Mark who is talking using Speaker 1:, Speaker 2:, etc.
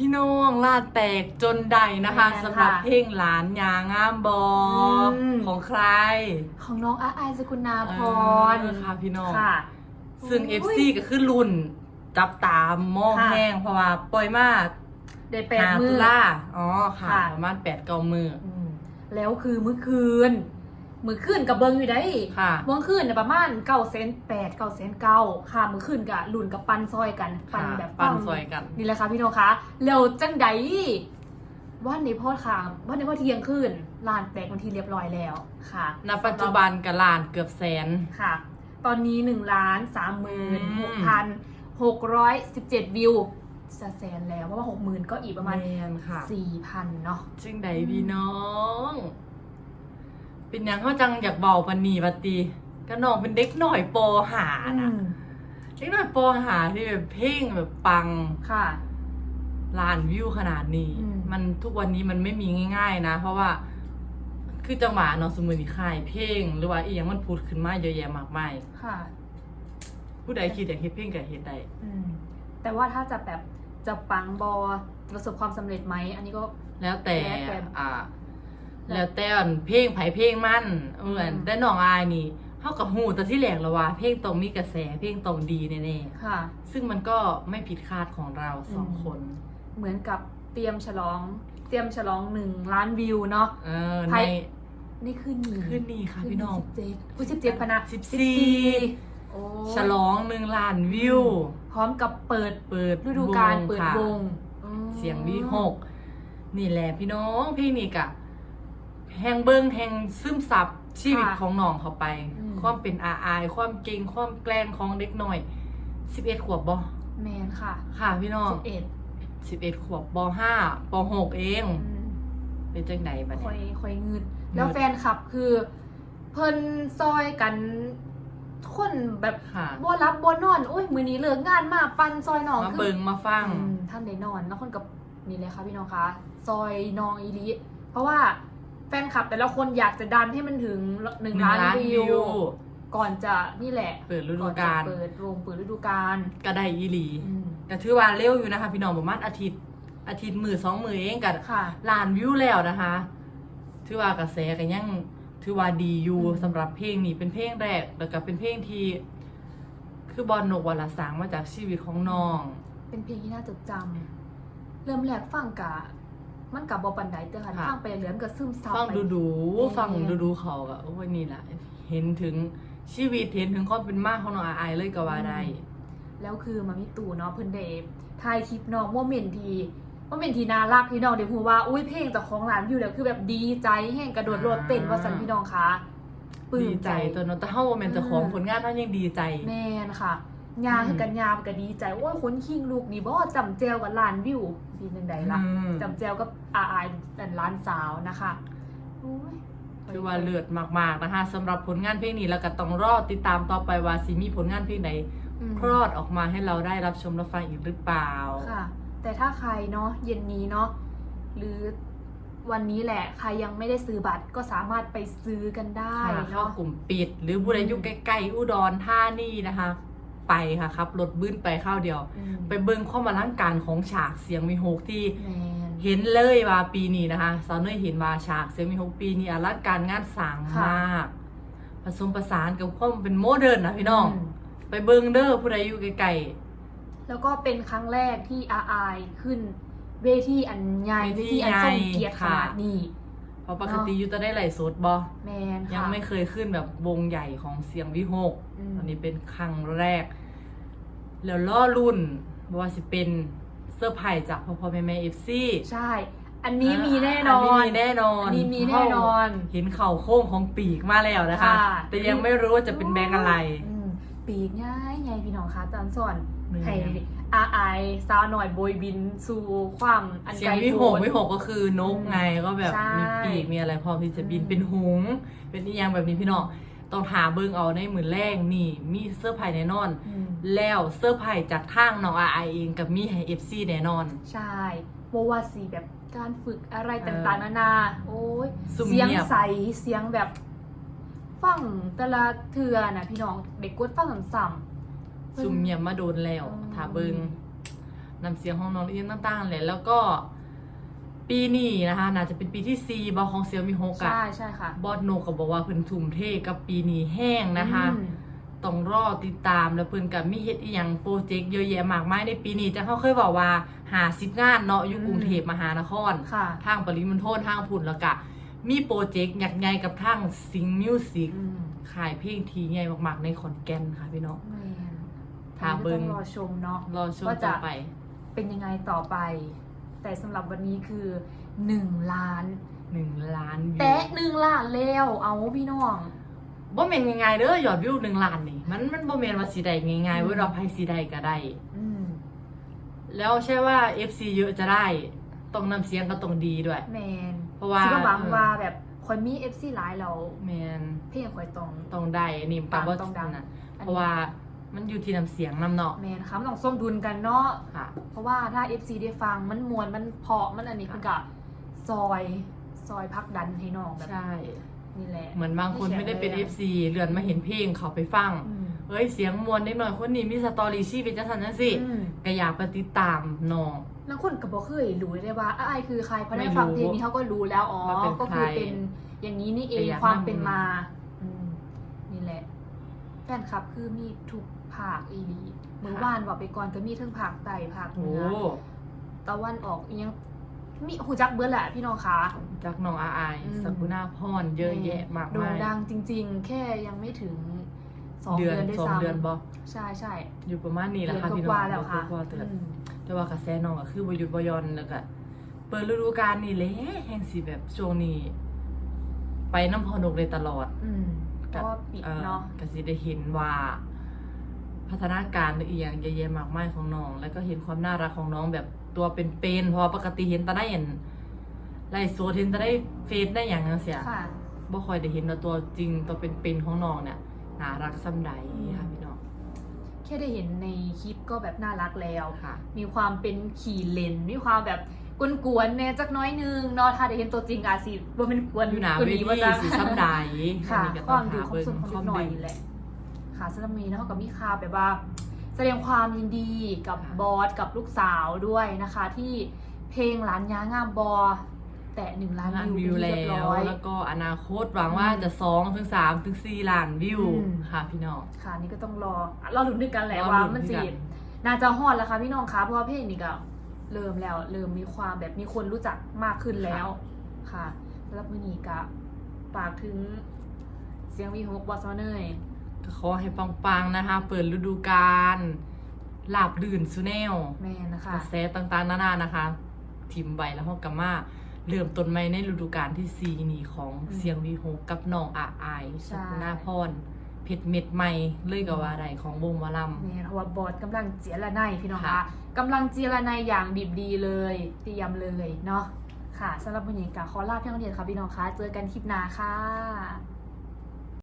Speaker 1: พี่น้องลาดแตกจนใดนะคะ
Speaker 2: แม่นค่ะ
Speaker 1: สำหรับเพลงหลานยางามบอ
Speaker 2: อืม
Speaker 1: ของใคร
Speaker 2: ของน้องอาอายสกุณาพร
Speaker 1: เออค่ะพี่น้อง
Speaker 2: ค่ะ
Speaker 1: ซึ่ง
Speaker 2: โอ้ย
Speaker 1: FC ก็คือรุ่นจับตามมอง
Speaker 2: ค่ะ
Speaker 1: แห้งเพราะว่าปล่อยมา
Speaker 2: ได้แปด
Speaker 1: หา
Speaker 2: มื
Speaker 1: ตุ
Speaker 2: อ
Speaker 1: ลาอ๋อค่ะ
Speaker 2: ค่ะ
Speaker 1: ประมาณแปดเก้ามือ
Speaker 2: อืมแล้วคือมื้อคืน มื้อคืนกับเบิงอยู่ได้
Speaker 1: ค่ะ
Speaker 2: มื้อคืนเนี่ยประมาณเก้าเซนแปดเก้าเซนเก้าค่ะมื้อคืนกับลุ่นกับปันซอยกันปัน
Speaker 1: ค่ะ
Speaker 2: แบบ
Speaker 1: ปัน
Speaker 2: ฟัง
Speaker 1: ซอยกัน
Speaker 2: นี่แหละค่ะพี่โนคะแล้วจังใดว่าในพ่อค่ะว่าในพ่อเที่ยงคืนลานแตกวันทีเรียบร้อยแล้วค่ะ
Speaker 1: ณปัจจุบันกะลานเกือบแสน
Speaker 2: ค่ะ ตอนนี้1ล้าน3หมื่น
Speaker 1: อื
Speaker 2: หก
Speaker 1: ม
Speaker 2: พันหกร้อยสิบเจ็ดวิวจะแสนแล้วเพราะว่าหกหมื่นก็อีกประมาณ
Speaker 1: แมนค่ะ
Speaker 2: สี่พันเนาะ
Speaker 1: จึงใดพี่น้อง เป็นหยังเขาจังอยากเบาปันนีปฏิก็น้องเป็นเด็กหน่อยปอหานะ
Speaker 2: อืม
Speaker 1: เด็กหน่อยปอหาที่แบบเพลงแบบปัง
Speaker 2: ค่ะ
Speaker 1: ล้านวิวขนาดนี้
Speaker 2: อืม
Speaker 1: มันทุกวันนี้มันไม่มีง่าย ๆ นะ เพราะว่า คือจังหวะเนาะสมมือนี่ค่ายเพลงหรือว่าอีหยังมันพูดขึ้นมาเยอะแยะมากมาย
Speaker 2: ค่ะ
Speaker 1: ผู้ใดคิดอยากเฮ็ดเพลงก็เฮ็ดได้
Speaker 2: อืม แต่ว่าถ้าจะแบบจะปังบอประสบความสำเร็จไหม อันนี้ก็
Speaker 1: แล้วแต่
Speaker 2: แล้วแต่
Speaker 1: อ่า แล้วแต่อันเพลงไผเพลงมันเออ
Speaker 2: ม
Speaker 1: แต่น้องอายนี่เฮากับฮู้แต่ที่แรกแล้วว่า เพลงต้องมีกระแสเพลงต้องดีแน่
Speaker 2: ค่ะ
Speaker 1: ๆซึ่งมันก็ไม่ผิดคาดของเราสองคน
Speaker 2: เหมือนกับเตรียมฉลอง เตรียมฉลองหนึ่งล้านวิวเนาะ
Speaker 1: เออ
Speaker 2: ไผ
Speaker 1: ใน
Speaker 2: นี่คืนนี้
Speaker 1: คืนนี้ค่ะพี่น้อง
Speaker 2: สิบเจ็ดคุณสิบเจ็ดพะนะ
Speaker 1: สิบสี่
Speaker 2: โอ้
Speaker 1: ฉลองหนึ่งล้านวิว
Speaker 2: พร้อมกับเปิด
Speaker 1: เปิด
Speaker 2: ฤดูกาลเปิด
Speaker 1: ค่ะ
Speaker 2: วงอืม
Speaker 1: เสียงวิหกนี่แหละพี่น้องเพลงนี้กะ แหงเบิ้งแหงซึมซับชีวิตของน้องเขาไปความเป็นอาอาย ความเก่งความแกล้งของเด็กหน่อยสิบเอ็ดขวบบ่
Speaker 2: แมนค่ะ
Speaker 1: ค่ะ พี่น้อง
Speaker 2: สิบเอ็ด
Speaker 1: สิบเอ็ดขวบปห้าปหกเอง
Speaker 2: อืม
Speaker 1: เป็นจังไหนบัด
Speaker 2: คอ
Speaker 1: เนี้
Speaker 2: ย
Speaker 1: ย
Speaker 2: คอยงืด
Speaker 1: งึด
Speaker 2: แล้วแฟนคลับคือ เพิ่นซอยกันคนแบบ
Speaker 1: ค่ะ
Speaker 2: บ่รับบ่นอน โอ้ยมื้อนี้เลิกงานมาปันซอยน้อง
Speaker 1: มา
Speaker 2: คือ
Speaker 1: เบิงมาฟัง
Speaker 2: อืมท่านได้นอน แล้วคนกับนี่เลยค่ะพี่น้องคะซอยน้องอีลิเพราะว่า แฟนคลับแต่ละคนอยากจะดันให้มันถึงหนึ่ง
Speaker 1: หนึ่ง
Speaker 2: ล้าน
Speaker 1: ล้าน
Speaker 2: วิ
Speaker 1: วิ
Speaker 2: ว
Speaker 1: ว
Speaker 2: ก่อนจะนี่แหละ
Speaker 1: เปิดฤดู
Speaker 2: อน
Speaker 1: กาล
Speaker 2: จะเปิดโรงเปิดฤดูกาล
Speaker 1: ก็ได้อีหลี
Speaker 2: อืม
Speaker 1: ก็ถือว่าเร็วอยู่นะคะ พี่น้องประมาณอาทิตย์ อาทิตย์มือสองมือเองกัน
Speaker 2: ค่ะ
Speaker 1: ล้านวิวแล้วนะคะถือว่ากระแสกันยังถือว่าดีอยู่
Speaker 2: อืม
Speaker 1: สำหรับเพลงนี้เป็นเพลงแรกแล้วก็เป็นเพลงที่ คือบอลนกวลสางมาจากชีวิตของน้อง
Speaker 2: เป็นเพลงที่น่าจดจำเริ่มแรกฟังกะ มันกับบอปันไดเตอร์ค่ะ
Speaker 1: ค่ะ
Speaker 2: ฟังไปเรื่อยๆมันก็ซึมซับ
Speaker 1: ฟัง
Speaker 2: ไป
Speaker 1: ดูดู
Speaker 2: แม่
Speaker 1: ฟังดูดูเขาก็โอ้ยนี่แหละเห็นถึงชีวิตเห็นถึงความเป็นมาของน้องอาอายเลยก็ว่าได้
Speaker 2: แล้วคือมามิตู่เนาะเพิ่นได้ถ่ายคลิปน้องโมเมนต์ที่โมเมนต์ที่น่ารักที่น้องได้พูดว่าอุ้ยเพลงจากของหลานอยู่แล้วคือแบบดีใจแห่งกระโดดโลดเต้นว่าสันพี่น้องคะปลื้
Speaker 1: ดี
Speaker 2: ม
Speaker 1: ใจ
Speaker 2: ใจ
Speaker 1: ตัวน้องแต่เฮาว่าแม่นเจ้าของ
Speaker 2: อืม
Speaker 1: ผลงานเท่ายังดีใจ
Speaker 2: แมนค่ะ ยา
Speaker 1: อืม
Speaker 2: คือกันยามันก็ดีใจโอ้ยคนคิงลูกนี่บ่จำแจวกับหลานวิวดีจังใดล่ะ
Speaker 1: อืม
Speaker 2: จำแจวกับอาอายแต่หลานสาวนะคะโอ้ย
Speaker 1: คือว่าเลือดมากๆนะคะสำหรับผลงานเพลงนี้แล้วก็ต้องรอติดตามต่อไปว่าสิมีผลงานเพลงไหน
Speaker 2: ม
Speaker 1: คลอดออกมาให้เราได้รับชมรับฟังอีกหรือเปล่า
Speaker 2: ค่ะ แต่ถ้าใครเนาะเย็นนี้เนาะหรือวันนี้แหละใครยังไม่ได้ซื้อบัตรก็สามารถไปซื้อกันได้
Speaker 1: ค่ะเข้า
Speaker 2: เนาะ
Speaker 1: กลุ่มปิด หรือผู้ใดอยู่ใกล้ๆอุดรท่านี่นะคะ ไปค่ะครับรถบื้นไปเข้าวเดียว
Speaker 2: อืม
Speaker 1: ไปเบิ่งความอลังการของฉากเสียงมีโฮกที่
Speaker 2: แมน
Speaker 1: เห็นเลยว่าปีนี้นะคะสาวเนยเห็นว่าฉากเสียงมีโฮกปีนี้อลังการงานสร้าง
Speaker 2: ค่ะ
Speaker 1: มากผสมผสานกับความเป็นโมเดิร์นนะพี่น้อง
Speaker 2: ม
Speaker 1: ไปเบิ่งเด้อผู้ใดอยู่ใกล้
Speaker 2: แล้วก็เป็นครั้งแรกที่อาอายขึ้น เวทีอันใหญ่
Speaker 1: เว
Speaker 2: เว
Speaker 1: ที
Speaker 2: ทีอันทรงเกียรติข
Speaker 1: ค่ะ
Speaker 2: นาดนี้
Speaker 1: ๆเพราะปกติอยู่จะได้ไหลฟ์สดบ่
Speaker 2: แมนค่ะ
Speaker 1: ยังไม่เคยขึ้นแบบวงใหญ่ของเสียงวิหก
Speaker 2: อืม
Speaker 1: อันนี้เป็นครั้งแรก แล้วล่อรุ่นว่าสิเป็นเสื้อร์ไผ่จากพ่อพ่อแม่แม่เอฟซี
Speaker 2: ใช่ อันนี้มีแน่นอน
Speaker 1: มีแน่นอน
Speaker 2: อันนี้มีแน่นอน
Speaker 1: เห็นเข่าโค้งของปีกมาแล้วนะคะ
Speaker 2: ค่ะ
Speaker 1: แต่ยังไม่รู้ว่าจะเป็นแบงค์อะไร
Speaker 2: อืมปีกง่ายไงพี่น้องคะตอนสอน
Speaker 1: หนึ่ง
Speaker 2: ให้อาอายสาวหน่อยโบยบินสู่ความอัน
Speaker 1: เสีย
Speaker 2: ไก
Speaker 1: ง
Speaker 2: ล
Speaker 1: วิห
Speaker 2: โพ้
Speaker 1: ก
Speaker 2: น
Speaker 1: วิหกก็คือนกไงก็แบบ
Speaker 2: ใช่
Speaker 1: มีปีกมีอะไรพร้อมที่จะบิน
Speaker 2: อืม
Speaker 1: เป็นหงส์เป็นอีหยังแบบนี้พี่น้อง ต้องหาเบิ่งเอาในมือแรกนี่ มีเสื้อร์ไผ่แน่นอน
Speaker 2: อืม
Speaker 1: แล้วเสื้อร์ไผ่จากทางน้องอาไอเองกับมีให้เอฟซีแน่นอน
Speaker 2: ใช่โมว่าสีแบบการฝึกอะไร
Speaker 1: เออ
Speaker 2: ต่างๆ นานา โอ้ย
Speaker 1: ซุ่ม
Speaker 2: เสียง
Speaker 1: เงียบ
Speaker 2: ใสเสียงแบบ ฟังแต่ละเทือน่ะพี่น้องเด็กกดฟังซ้ำๆ
Speaker 1: ซุ่มเงียบมาโดนแล้ว
Speaker 2: อืม
Speaker 1: ถ้าเบิงนำเสียงของน้องละเอียดต่างๆแหละแล้วก็ ปีนี้นะคะน่าจะเป็นปีที่ 4บอของเซียวมีโฮกะ
Speaker 2: ใช่ใช่ค่ะ
Speaker 1: บอสโนก็บอกว่าเพิ่นทุ่มเทกับปีนี้แห้งนะคะ
Speaker 2: อืม
Speaker 1: ต้องรอติดตามแล้วเพิ่นกับมีเฮ็ดอีหยังโปรเจกต์เยอะแยะมากมายในปีนี้จะเขาเคยบอกว่าหาสิบงานเนาะอยู่
Speaker 2: อืม
Speaker 1: กรุงเทพมหานคร
Speaker 2: ค่ะ
Speaker 1: ทางปริมณฑลทางพุ่นแล้วก็มีโปรเจกต์ใหญ่ๆกับทางซิงมิวสิก
Speaker 2: อืม
Speaker 1: ขายเพลงทีใหญ่มากๆในขอนแก่นค่ะพี่น้อง
Speaker 2: แม่น
Speaker 1: ถามเบิ่ง
Speaker 2: อันนี้ก็ต้องรอชมเนาะ
Speaker 1: รอชม
Speaker 2: ว่าจะ
Speaker 1: ต่อไป
Speaker 2: เป็นยังไงต่อไป แต่สำหรับวันนี้คือหนึ่งล้าน
Speaker 1: หนึ่งล้านวิว
Speaker 2: แตะหนึ่งล้านแล้วเอาพี่น้อง
Speaker 1: บ่แม่นง่ายๆเด้อยอดวิวหนึ่งล้านนี่ มันมันบ่แม่นว่าสิได้ง่ายๆ
Speaker 2: อืม
Speaker 1: เว้ยเราไผสิได้ก็ได้
Speaker 2: อืม
Speaker 1: แล้วใช่ว่า FC เยอะจะได้ต้องนำเสียงก็ต้องดีด้วย
Speaker 2: แมน
Speaker 1: เพราะว่า
Speaker 2: คิดว่าหวัง
Speaker 1: เออ
Speaker 2: ว่าแบบคนมีเอฟซีหลายเรา
Speaker 1: แม่น
Speaker 2: เพลงคอยตรง
Speaker 1: ต้องได้นี่ปากว่า
Speaker 2: ต้องดัง
Speaker 1: นะเพราะว่า มันอยู่ที่น้ำเสียงนำเนาะ
Speaker 2: แมนค่ะมันต้องส้มดุลกันเนาะ
Speaker 1: ค่ะ
Speaker 2: เพราะว่าถ้า FC ได้ฟังมันมวนมันเพราะมันอันนี้
Speaker 1: ค่ะ
Speaker 2: คือกับซอยซอยพักดันให้น้องแบบ
Speaker 1: ใช่
Speaker 2: นี่แหละ
Speaker 1: เหมือนบางคนไม่ได้เป็น
Speaker 2: ไม่แข็ง
Speaker 1: FC เลื่อนมาเห็นเพลงเขาไปฟัง
Speaker 2: อืม
Speaker 1: เอ้ยเสียงมวลนิดหน่อยคนนี้มีสตอรี่ชีวิตจังซั่นจังซี่
Speaker 2: อืม
Speaker 1: ก็อยากไปติดตามน้อง
Speaker 2: แล้วคนก็บอกเคยรู้ได้ว่าอ้ายคือใครเพราะได้
Speaker 1: ไม่รู้
Speaker 2: ฟังเพลงนี้เขาก็รู้แล้วอ๋อ
Speaker 1: ว่าเป็น
Speaker 2: ก็คือ
Speaker 1: ใคร
Speaker 2: เป็นอย่างนี้นี่เอง
Speaker 1: แต่อยาก
Speaker 2: ความ
Speaker 1: นำ
Speaker 2: เป็นมาอืมนี่แหละแฟนคลับคือมีทุกภาคอีหลีเมื่อวานบอกไปก่อนก็มีทั้งภาคใต้ภาคเห
Speaker 1: โอ้
Speaker 2: นือตะวันออกอียังมีหูจักเบิร์แหละพี่น้องคะ
Speaker 1: จากน้องอาอาย
Speaker 2: อืม
Speaker 1: สกุณาพรเยอะแยะมาก
Speaker 2: โด่
Speaker 1: มางย
Speaker 2: ดังจริง ๆ แค่ยังไม่ถึงสอง
Speaker 1: เดื
Speaker 2: เดื
Speaker 1: อน
Speaker 2: อนได้
Speaker 1: สอง
Speaker 2: ซ้ำ
Speaker 1: เดือนบ่
Speaker 2: ใช่ใช่
Speaker 1: อยู่ประมาณนี้แหละ
Speaker 2: เดือน
Speaker 1: ค่ะพี่น้อง
Speaker 2: กว่าๆแล้วค่ะ
Speaker 1: เดือนกว่าๆเตือน
Speaker 2: อืม
Speaker 1: แต่ว่ากระแสน้องก็คือบ่หยุดบ่หย่อนแล้วก็เปิดฤดูกาลนี่แหละแห่งสิแบบช่วงนี้ ไปน้ำพอนกเลยตลอด
Speaker 2: อืมเพราะว่าปิด
Speaker 1: เอ่อ
Speaker 2: เนาะ
Speaker 1: ก็สิได้เห็นว่า พัฒนาการหรืออีหยังเยอะแยะมากมายของน้อง แล้วก็เห็นความน่ารักของน้องแบบตัวเป็นๆเพราะว่าปกติเห็นแต่ได้เห็นไลฟ์สดเห็นแต่ได้เฟซได้อย่างนั้นเสีย
Speaker 2: ค่ะ
Speaker 1: บ่ค่อยได้เห็นว่าตัวจริงตัวเป็นๆของน้องเนี่ยน่ารักส่ำใด
Speaker 2: อืม
Speaker 1: ค่ะพี่น้อง
Speaker 2: แค่ได้เห็นในคลิปก็แบบน่ารักแล้ว
Speaker 1: ค่ะ
Speaker 2: มีความเป็นขี่เลน มีความแบบกวนๆแน่จักน้อยนึงเนาะถ้าได้เห็นตัวจริงอาจสิบ่เป็นกวน
Speaker 1: อยู่หนา
Speaker 2: ก
Speaker 1: เว
Speaker 2: ว่า
Speaker 1: ที
Speaker 2: ว่าจัง
Speaker 1: สิซ้ำใด
Speaker 2: ค่ะ
Speaker 1: อันนี้ก็
Speaker 2: ค
Speaker 1: ต้อ
Speaker 2: วางมดี
Speaker 1: หา
Speaker 2: ความ
Speaker 1: เบิ่ง
Speaker 2: สุขของ
Speaker 1: ค
Speaker 2: เล็
Speaker 1: วาม
Speaker 2: กหน่อย
Speaker 1: ดี
Speaker 2: นี่แหละ ค่ะสำหรับมีเนาะก็มีข่าวแบบว่า แสดงความยินดีกับ
Speaker 1: ค่ะ
Speaker 2: บอสกับลูกสาวด้วยนะคะ ที่เพลงหลานย้างามบอ แต่หนึ่งล้าน
Speaker 1: ล้าน
Speaker 2: วิ
Speaker 1: วิ
Speaker 2: ว
Speaker 1: ว
Speaker 2: เป็นที่
Speaker 1: แล้
Speaker 2: เรียบ
Speaker 1: ว
Speaker 2: ร้อย
Speaker 1: แล้วก็อนาคตหวังว่า
Speaker 2: อืม
Speaker 1: จะสองถึงสามถึงสี่ล้านวิว
Speaker 2: อืม
Speaker 1: ค่ะพี่น้อง
Speaker 2: ค่ะนี่ก็ต้องรอเราลุ้นด้วยกันแหละ
Speaker 1: รอลุ้น
Speaker 2: ว่ามัน
Speaker 1: ด้วย
Speaker 2: สิ
Speaker 1: กัน
Speaker 2: น่าจะฮอดแล้วค่ะพี่น้องคะเพราะว่าเพลงนี้ก็เริ่มแล้ว เริ่มมีความแบบมีคนรู้จักมากขึ้นแล้วค่ะสำหรับมือนี้ก็ฝากถึงเสียงวีฮกบอสมาเนย
Speaker 1: ก็ ขอให้ปังๆนะคะ เปิดฤดูกาลหลาบลื่นสุแนว
Speaker 2: แม่นะคะ
Speaker 1: กระแสต่างๆนานานะคะ ทิมใบแล้วห้องกัมมาเริ่มต้นใหม่ในฤดูกาลที่สี่นี้ของ
Speaker 2: อืม
Speaker 1: เสียงวีโฮกับน้องอาอาย
Speaker 2: ใช่
Speaker 1: สกุณาพรเพชรเม็ดใหม่เลยกับว่าใดของวงหมอล
Speaker 2: แม่เพราะว่าบอสกำลังเจียระไนพี่น้อง
Speaker 1: ค่ะ
Speaker 2: คะกำลังเจียระไนอย่างดิบดีเลยเตรียมเลยเนาะค่ะสำหรับวันนี้ก็ขอลาเพียงเท่านี้ค่ะพี่น้องคะเจอกันคลิปหน้าค่ะ